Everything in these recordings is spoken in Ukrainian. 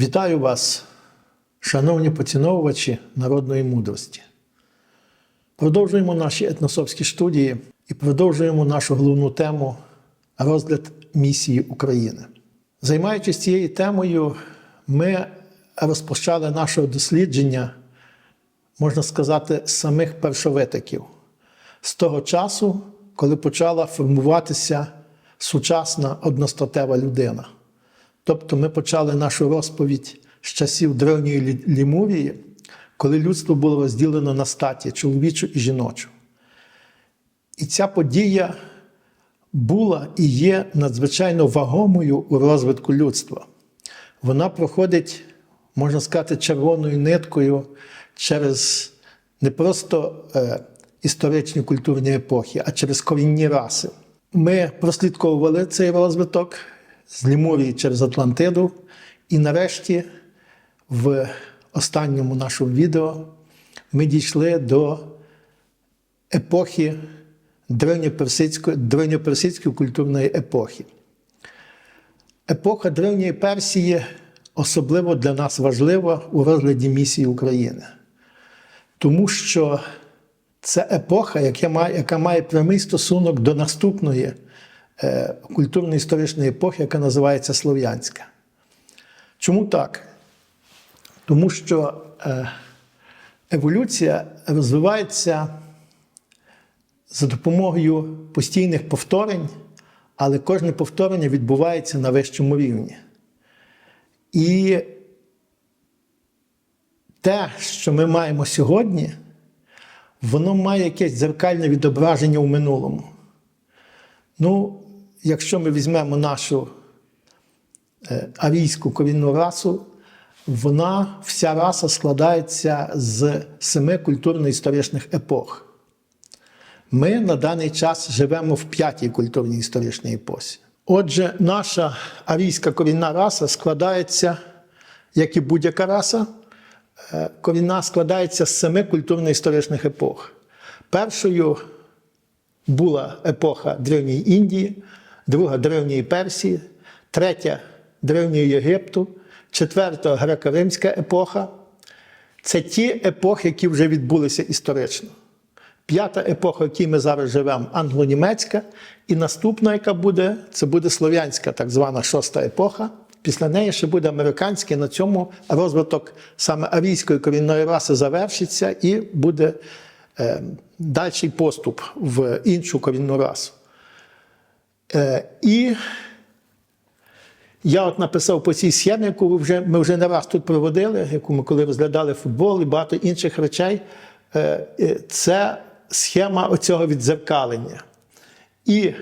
Вітаю вас, шановні поціновувачі народної мудрості. Продовжуємо наші етносовські студії і продовжуємо нашу головну тему розгляд місії України. Займаючись цією темою, ми розпочали наше дослідження, можна сказати, самих першовитиків, з того часу, коли почала формуватися сучасна одностатева людина. Тобто ми почали нашу розповідь з часів древньої Лімурії, коли людство було розділено на статі чоловічу і жіночу. І ця подія була і є надзвичайно вагомою у розвитку людства. Вона проходить, можна сказати, червоною ниткою через не просто е, історичні культурні епохи, а через корінні раси. Ми прослідковували цей розвиток з Лімурії через Атлантиду, і нарешті в останньому нашому відео ми дійшли до епохи древньоперсидської, культурної епохи. Епоха Древньої Персії особливо для нас важлива у розгляді місії України, тому що це епоха, яка має, яка має прямий стосунок до наступної культурно-історичної епохи, яка називається Слов'янська. Чому так? Тому що е, еволюція розвивається за допомогою постійних повторень, але кожне повторення відбувається на вищому рівні. І те, що ми маємо сьогодні, воно має якесь дзеркальне відображення у минулому. Ну, якщо ми візьмемо нашу е, арійську корінну расу, вона, вся раса складається з семи культурно-історичних епох. Ми на даний час живемо в п'ятій культурній історичній епосі. Отже, наша арійська корінна раса складається, як і будь-яка раса, е, корінна складається з семи культурно-історичних епох. Першою була епоха Древньої Індії, друга Древньої Персії, третя Древнього Єгипту, четверта греко-римська епоха. Це ті епохи, які вже відбулися історично. П'ята епоха, в якій ми зараз живемо, англо-німецька, і наступна, яка буде, це буде слов'янська, так звана шоста епоха. Після неї ще буде американська, на цьому розвиток саме арійської корінної раси завершиться і буде е, дальший поступ в іншу корінну расу. Е, і я от написав по цій схемі, яку ви вже, ми вже не раз тут проводили, яку ми коли розглядали футбол і багато інших речей. Е, Це схема оцього відзеркалення. І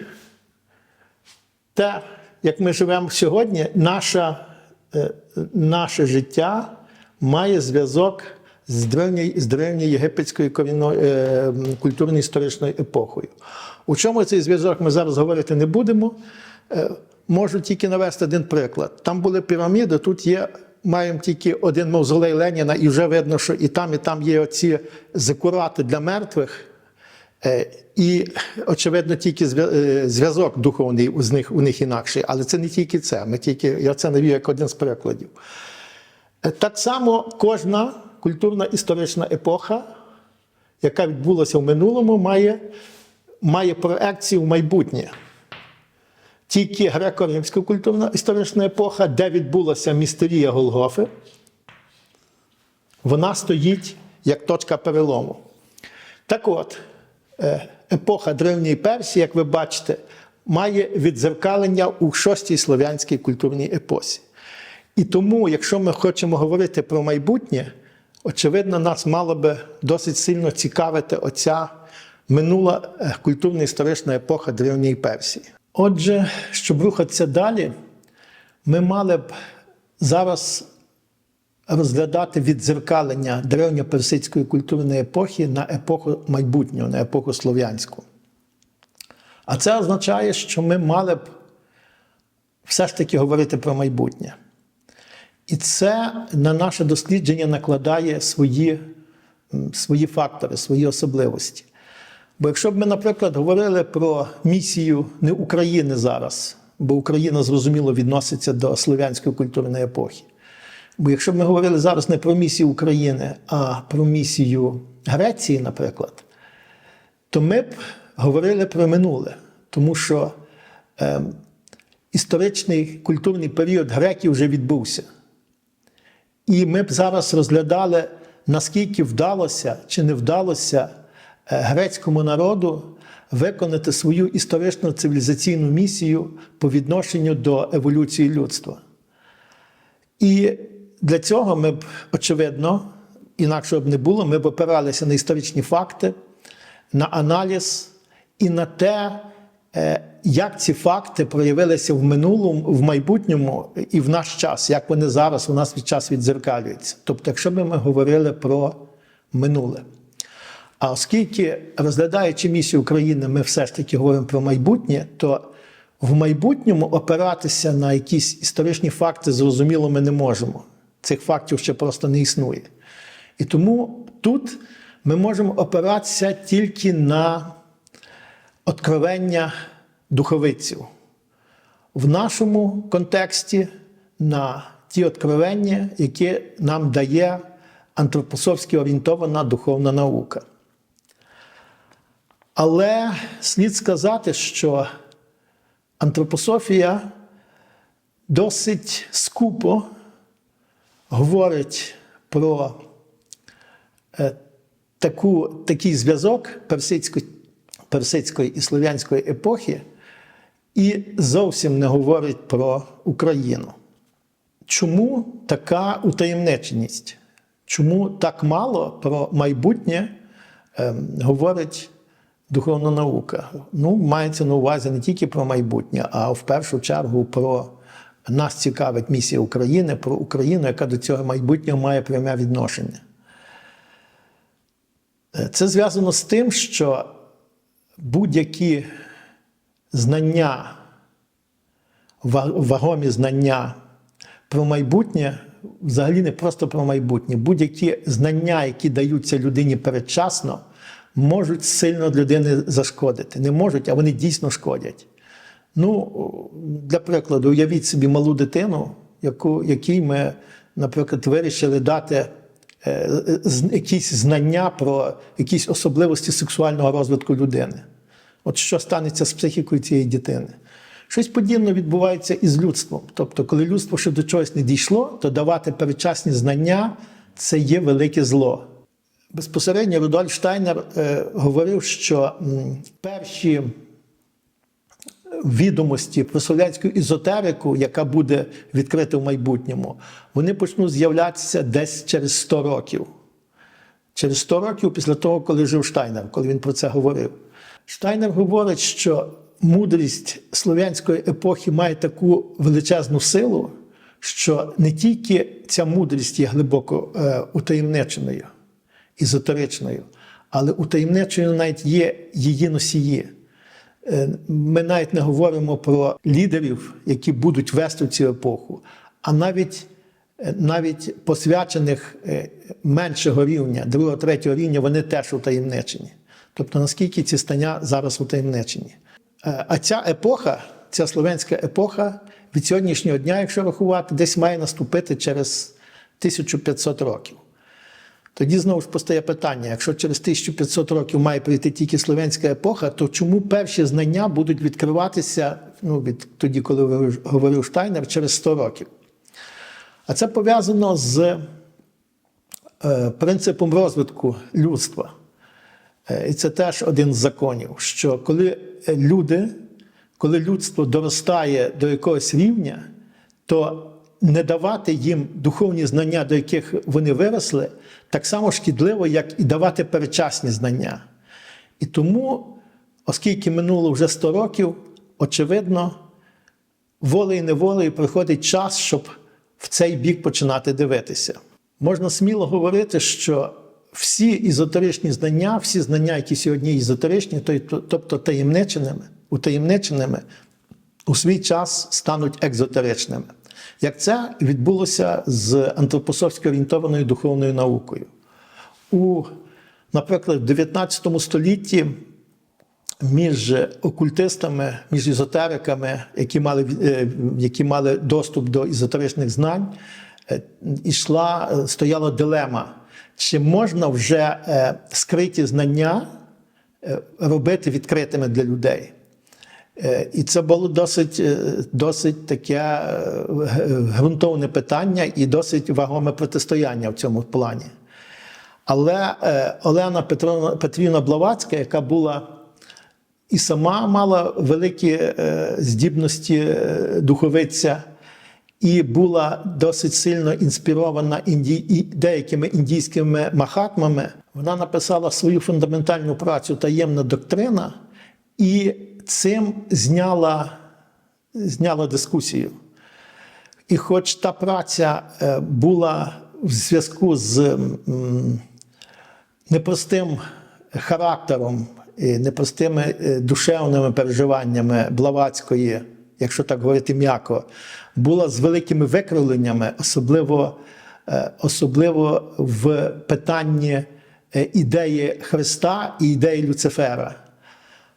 те, як ми живемо сьогодні, наша, е, наше життя має зв'язок з древньою, з древньою єгипетською корінною, е, культурно-історичною епохою. У чому цей зв'язок ми зараз говорити не будемо. Е, Можу тільки навести один приклад. Там були піраміди, тут є. Маємо тільки один мавзолей Леніна, і вже видно, що і там, і там є оці зекурати для мертвих. Е, І, очевидно, тільки е, зв'язок духовний з них, у них інакший. Але це не тільки це. Ми тільки, я це навів як один з прикладів. Е, Так само кожна культурна історична епоха, яка відбулася в минулому, має, має проекцію в майбутнє. Тільки греко-римська культурна історична епоха, де відбулася містерія Голгофи, вона стоїть як точка перелому. Так от, е, епоха Древньої Персії, як ви бачите, має відзеркалення у шостій слов'янській культурній епосі. І тому, якщо ми хочемо говорити про майбутнє, очевидно, нас мало би досить сильно цікавити оця минула е, культурно-історична епоха Древньої Персії. Отже, щоб рухатися далі, ми мали б зараз розглядати віддзеркалення древньоперсидської культурної епохи на епоху майбутнього, на епоху слов'янську. А це означає, що ми мали б все ж таки говорити про майбутнє. І це на наше дослідження накладає свої, свої фактори, свої особливості. Бо якщо б ми, наприклад, говорили про місію не України зараз, бо Україна зрозуміло відноситься до слов'янської культурної епохи. Бо якщо б ми говорили зараз не про місію України, а про місію Греції, наприклад, то ми б говорили про минуле, тому що е, історичний культурний період греків вже відбувся. І ми б зараз розглядали, наскільки вдалося чи не вдалося е, грецькому народу виконати свою історично цивілізаційну місію по відношенню до еволюції людства. І для цього ми б, очевидно, інакше б не було, ми б опиралися на історичні факти, на аналіз і на те, як ці факти проявилися в минулому, в майбутньому і в наш час, як вони зараз у нас від час відзеркалюються. Тобто, якщо б ми говорили про минуле. А оскільки, розглядаючи місію України, ми все ж таки говоримо про майбутнє, то в майбутньому опиратися на якісь історичні факти, зрозуміло, ми не можемо. Цих фактів ще просто не існує. І тому тут ми можемо опиратися тільки на откровення духовиців. В нашому контексті на ті откровення, які нам дає антропософськи орієнтована духовна наука. Але слід сказати, що антропософія досить скупо говорить про е, таку, такий зв'язок персидської, персидської і слов'янської епохи і зовсім не говорить про Україну. Чому така утаємниченість? Чому так мало про майбутнє е, говорить духовна наука? Ну, мається на увазі не тільки про майбутнє, а в першу чергу про нас цікавить місія України, про Україну, яка до цього майбутнього має пряме відношення. Е, Це зв'язано з тим, що будь-які знання, вагомі знання про майбутнє, взагалі не просто про майбутнє, будь-які знання, які даються людині передчасно, можуть сильно людини зашкодити. Не можуть, а вони дійсно шкодять. Ну, для прикладу, уявіть собі малу дитину, яку, якій ми, наприклад, вирішили дати якісь знання про якісь особливості сексуального розвитку людини. От що станеться з психікою цієї дитини? Щось подібне відбувається і з людством. Тобто, коли людство ще до чогось не дійшло, то давати передчасні знання це є велике зло. Безпосередньо Рудольф Штайнер е, говорив, що м, перші відомості про слов'янську ізотерику, яка буде відкрита в майбутньому, вони почнуть з'являтися десь через 100 років. Через 100 років після того, коли жив Штайнер, коли він про це говорив. Штайнер говорить, що мудрість слов'янської епохи має таку величезну силу, що не тільки ця мудрість є глибоко е, утаємниченою, езотеричною, але утаємниченою навіть є її носії. Е, Ми навіть не говоримо про лідерів, які будуть вести цю епоху, а навіть, е, навіть посвячених е, меншого рівня, другого, третього рівня, вони теж утаємничені. Тобто, наскільки ці стання зараз утаємничені. А ця епоха, ця слов'янська епоха від сьогоднішнього дня, якщо рахувати, десь має наступити через 1500 років. Тоді знову ж постає питання: якщо через 1500 років має прийти тільки слов'янська епоха, то чому перші знання будуть відкриватися ну, від тоді, коли говорив Штайнер, через 100 років? А це пов'язано з е, принципом розвитку людства. Е, І це теж один з законів, що коли е, люди, коли людство доростає до якогось рівня, то не давати їм духовні знання, до яких вони виросли, так само шкідливо, як і давати перечасні знання. І тому, оскільки минуло вже 100 років, очевидно, волею неволею приходить час, щоб в цей бік починати дивитися. Можна сміло говорити, що всі ізотеричні знання, всі знання, які сьогодні ізотеричні, то- то- тобто таємниченими, утаємниченими, у свій час стануть екзотеричними. Як це відбулося з антропософсько орієнтованою духовною наукою. У, наприклад, в 19 столітті між окультистами, між ізотериками, які мали, е, які мали доступ до ізотеричних знань, е, ішла, стояла дилема, чи можна вже е, скриті знання робити відкритими для людей. Е, І це було досить, е, досить таке е, ґрунтовне питання і досить вагоме протистояння в цьому плані. Але Олена Петровна, Петрівна Блавацька, яка була і сама мала великі здібності духовиця, і була досить сильно інспірована інді... деякими індійськими махатмами, вона написала свою фундаментальну працю Таємна доктрина і цим зняла, зняла дискусію. І хоч та праця е, була в зв'язку з непростим характером, і непростими е, душевними переживаннями Блаватської, якщо так говорити м'яко, була з великими викривленнями, особливо, е, особливо в питанні ідеї Христа і ідеї Люцифера.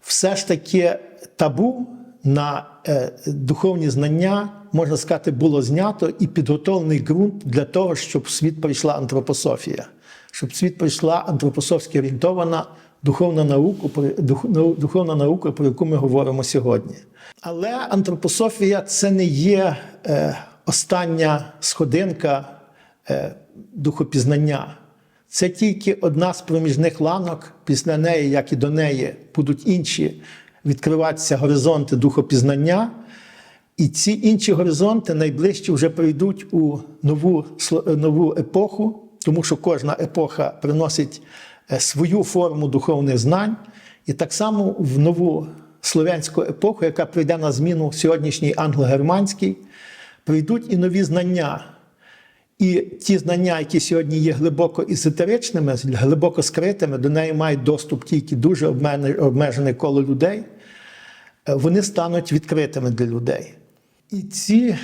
Все ж таки табу на е, духовні знання, можна сказати, було знято і підготовлений ґрунт для того, щоб в світ прийшла антропософія, щоб в світ прийшла антропософськи орієнтована духовна наука, нау- духовна наука, про яку ми говоримо сьогодні. Але антропософія це не є е, остання сходинка е, духопізнання. Це тільки одна з проміжних ланок. Після неї, як і до неї, будуть інші відкриватися горизонти духопізнання. І ці інші горизонти найближчі вже прийдуть у нову, нову епоху, тому що кожна епоха приносить е, свою форму духовних знань. І так само в нову слов'янську епоху, яка прийде на зміну сьогоднішній англо-германській, прийдуть і нові знання. І ті знання, які сьогодні є глибоко езотеричними, глибоко скритими, до неї мають доступ тільки дуже обмежене- коло людей, е, вони стануть відкритими для людей. І ці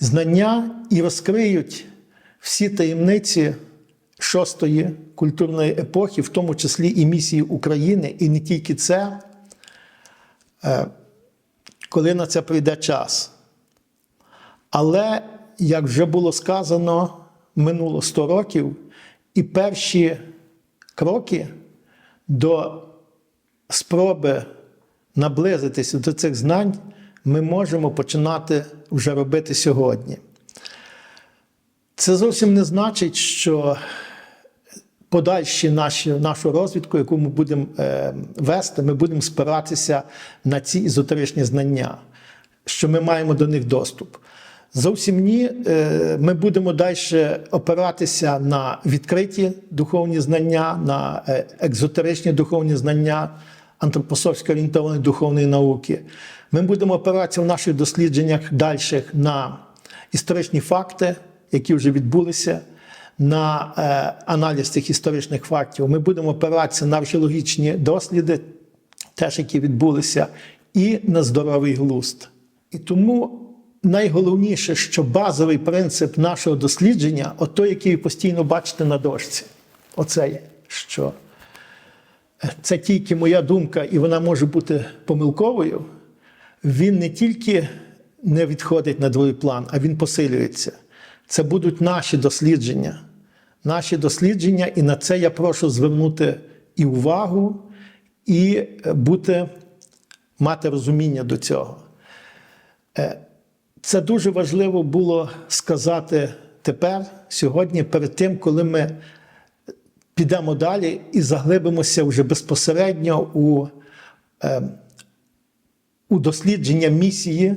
знання і розкриють всі таємниці шостої культурної епохи, в тому числі і місії України, і не тільки це, е, коли на це прийде час. Але, як вже було сказано, минуло 100 років, і перші кроки до спроби наблизитися до цих знань ми можемо починати вже робити сьогодні. Це зовсім не значить, що подальші наші, нашу розвідку, яку ми будемо е, вести, ми будемо спиратися на ці езотеричні знання, що ми маємо до них доступ. Зовсім ні, Е, ми будемо далі опиратися на відкриті духовні знання, на е, екзотеричні духовні знання, антропософсько орієнтованої духовної науки. Ми будемо опиратися в наших дослідженнях дальших на історичні факти, які вже відбулися, на е, аналіз цих історичних фактів. Ми будемо опиратися на археологічні досліди, теж які відбулися, і на здоровий глузд. І тому найголовніше, що базовий принцип нашого дослідження, от той, який ви постійно бачите на дошці, оцей, що це тільки моя думка, і вона може бути помилковою, він не тільки не відходить на другий план, а він посилюється. Це будуть наші дослідження. Наші дослідження, і на це я прошу звернути і увагу, і бути, мати розуміння до цього. Це дуже важливо було сказати тепер, сьогодні, перед тим, коли ми підемо далі і заглибимося вже безпосередньо у, е, у дослідження місії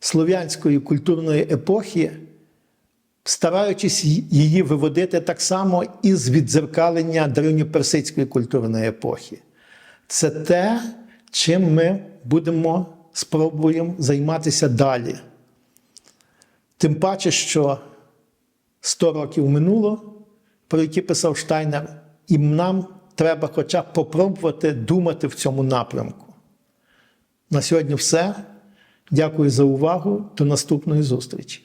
слов'янської культурної епохи, стараючись її виводити так само із віддзеркалення древньоперсидської культурної епохи. Це те, чим ми будемо спробуємо займатися далі. Тим паче, що 100 років минуло, про які писав Штайнер, і нам треба хоча б попробувати думати в цьому напрямку. На сьогодні все. Дякую за увагу. До наступної зустрічі.